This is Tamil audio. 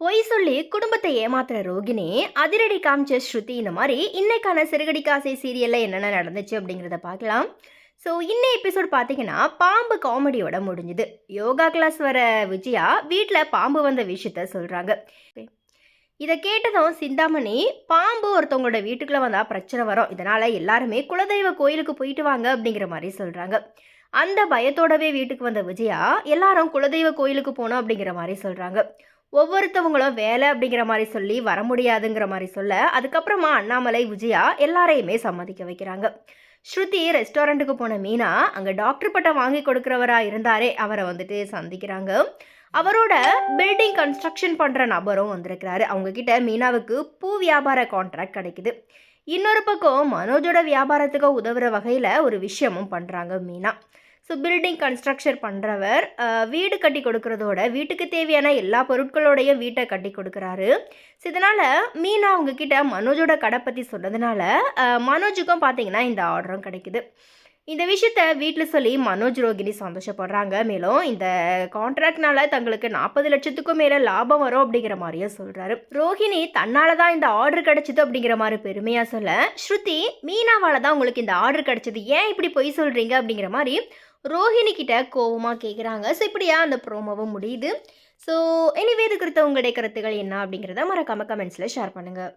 பொய் சொல்லி குடும்பத்தை ஏமாத்துற ரோகிணி அதிரடி காமிச்ச ஸ்ருதி இந்த மாதிரி இன்னைக்கான சிறுகடி காசை சீரியல்ல என்னென்ன நடந்துச்சு அப்படிங்கிறத பார்க்கலாம். ஸோ இன்ன எபிசோட் பார்த்தீங்கன்னா பாம்பு காமெடியோட முடிஞ்சுது. யோகா கிளாஸ் வர விஜயா வீட்டில் பாம்பு வந்த விஷயத்த சொல்கிறாங்க இதை கேட்டதும் சிந்தாமணி பாம்பு ஒருத்தவங்களோட வீட்டுக்குள்ளே வந்தால் பிரச்சனை வரும். இதனால் எல்லாருமே குலதெய்வ கோயிலுக்கு போயிட்டு வாங்க அப்படிங்கிற மாதிரி சொல்கிறாங்க அந்த பயத்தோடவே வீட்டுக்கு வந்த விஜயா எல்லாரும் குலதெய்வ கோயிலுக்கு போனோம் அப்படிங்கிற மாதிரி சொல்கிறாங்க ஒவ்வொருத்தவங்களும் வேலை அப்படிங்கிற மாதிரி சொல்லி வர முடியாதுங்கிற மாதிரி சொல்ல அதுக்கப்புறமா அண்ணாமலை விஜயா எல்லாரையுமே சம்மதிக்க வைக்கிறாங்க. ஸ்ருதி ரெஸ்டாரண்ட்டுக்கு போன மீனா அங்கே டாக்டர் பட்டம் வாங்கி கொடுக்குறவரா இருந்தாரே அவரை வந்துட்டு சந்திக்கிறாங்க. அவரோட பில்டிங் கன்ஸ்ட்ரக்ஷன் பண்ணுற நபரும் வந்திருக்கிறாரு. அவங்க கிட்ட மீனாவுக்கு பூ வியாபார கான்ட்ராக்ட் கிடைக்குது. இன்னொரு பக்கம் மனோஜோட வியாபாரத்துக்கு உதவுற வகையில் ஒரு விஷயமும் பண்ணுறாங்க மீனா. ஸோ பில்டிங் கன்ஸ்ட்ரக்ஷன் பண்ணுறவர் வீடு கட்டி கொடுக்கறதோட வீட்டுக்கு தேவையான எல்லா பொருட்களோடையும் வீட்டை கட்டி கொடுக்குறாரு. ஸோ இதனால் மீனா அவங்கக்கிட்ட மனோஜோட கடை பற்றி சொன்னதுனால மனோஜுக்கும் பார்த்தீங்கன்னா இந்த ஆர்டரும் கிடைக்குது. இந்த விஷயத்த வீட்டில் சொல்லி மனோஜ் ரோகிணி சந்தோஷப்படுறாங்க. மேலும் இந்த கான்ட்ராக்ட்னால தங்களுக்கு நாற்பது லட்சத்துக்கும் மேலே லாபம் வரும் அப்படிங்கிற மாதிரியும் சொல்கிறாரு ரோஹிணி தன்னால் தான் இந்த ஆர்டர் கிடச்சிது அப்படிங்கிற மாதிரி பெருமையாக சொல்ல ஸ்ருதி மீனாவால் தான் உங்களுக்கு இந்த ஆர்டர் கிடச்சிது. ஏன் இப்படி பொய் சொல்கிறீங்க அப்படிங்கிற மாதிரி ரோஹிணி கிட்ட கோவமாக கேட்குறாங்க ஸோ இப்படியா அந்த ப்ரோமோவும் முடியுது. ஸோ எனிவே இது குறித்த உங்களுடைய கருத்துக்கள் என்ன அப்படிங்கிறத மறக்காமல் கமெண்ட்ஸில் ஷேர் பண்ணுங்கள்